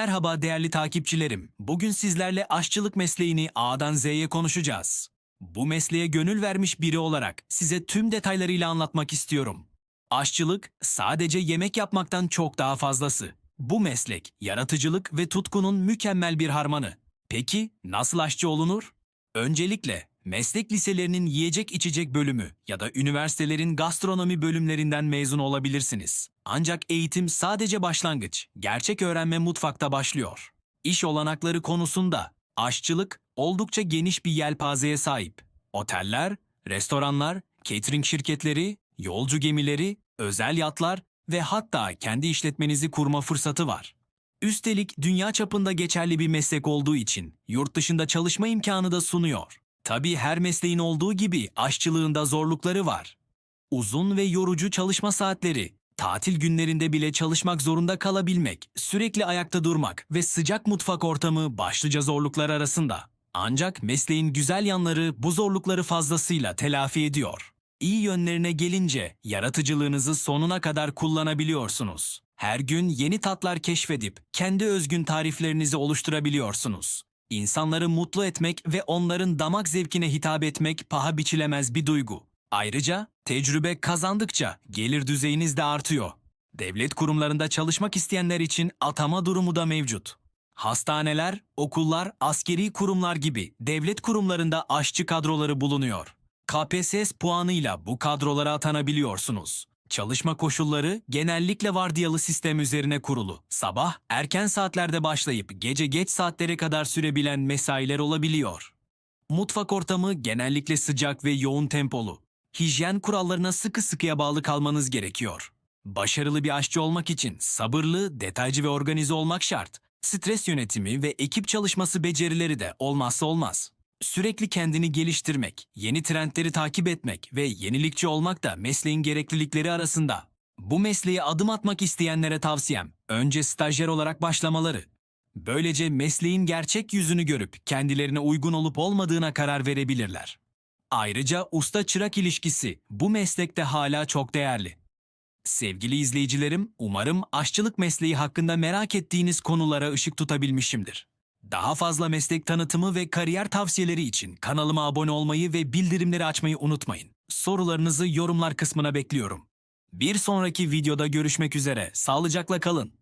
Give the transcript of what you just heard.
Merhaba değerli takipçilerim. Bugün sizlerle aşçılık mesleğini A'dan Z'ye konuşacağız. Bu mesleğe gönül vermiş biri olarak size tüm detaylarıyla anlatmak istiyorum. Aşçılık sadece yemek yapmaktan çok daha fazlası. Bu meslek yaratıcılık ve tutkunun mükemmel bir harmanı. Peki nasıl aşçı olunur? Öncelikle meslek liselerinin yiyecek içecek bölümü ya da üniversitelerin gastronomi bölümlerinden mezun olabilirsiniz. Ancak eğitim sadece başlangıç. Gerçek öğrenme mutfakta başlıyor. İş olanakları konusunda aşçılık oldukça geniş bir yelpazeye sahip. Oteller, restoranlar, catering şirketleri, yolcu gemileri, özel yatlar ve hatta kendi işletmenizi kurma fırsatı var. Üstelik dünya çapında geçerli bir meslek olduğu için yurt dışında çalışma imkanı da sunuyor. Tabii her mesleğin olduğu gibi aşçılığın da zorlukları var. Uzun ve yorucu çalışma saatleri, tatil günlerinde bile çalışmak zorunda kalabilmek, sürekli ayakta durmak ve sıcak mutfak ortamı başlıca zorluklar arasında. Ancak mesleğin güzel yanları bu zorlukları fazlasıyla telafi ediyor. İyi yönlerine gelince yaratıcılığınızı sonuna kadar kullanabiliyorsunuz. Her gün yeni tatlar keşfedip kendi özgün tariflerinizi oluşturabiliyorsunuz. İnsanları mutlu etmek ve onların damak zevkine hitap etmek paha biçilemez bir duygu. Ayrıca tecrübe kazandıkça gelir düzeyiniz de artıyor. Devlet kurumlarında çalışmak isteyenler için atama durumu da mevcut. Hastaneler, okullar, askeri kurumlar gibi devlet kurumlarında aşçı kadroları bulunuyor. KPSS puanıyla bu kadrolara atanabiliyorsunuz. Çalışma koşulları genellikle vardiyalı sistem üzerine kurulu. Sabah erken saatlerde başlayıp gece geç saatlere kadar sürebilen mesailer olabiliyor. Mutfak ortamı genellikle sıcak ve yoğun tempolu. Hijyen kurallarına sıkı sıkıya bağlı kalmanız gerekiyor. Başarılı bir aşçı olmak için sabırlı, detaycı ve organize olmak şart. Stres yönetimi ve ekip çalışması becerileri de olmazsa olmaz. Sürekli kendini geliştirmek, yeni trendleri takip etmek ve yenilikçi olmak da mesleğin gereklilikleri arasında. Bu mesleğe adım atmak isteyenlere tavsiyem, önce stajyer olarak başlamaları. Böylece mesleğin gerçek yüzünü görüp kendilerine uygun olup olmadığına karar verebilirler. Ayrıca usta-çırak ilişkisi bu meslekte hala çok değerli. Sevgili izleyicilerim, umarım aşçılık mesleği hakkında merak ettiğiniz konulara ışık tutabilmişimdir. Daha fazla meslek tanıtımı ve kariyer tavsiyeleri için kanalıma abone olmayı ve bildirimleri açmayı unutmayın. Sorularınızı yorumlar kısmına bekliyorum. Bir sonraki videoda görüşmek üzere. Sağlıcakla kalın.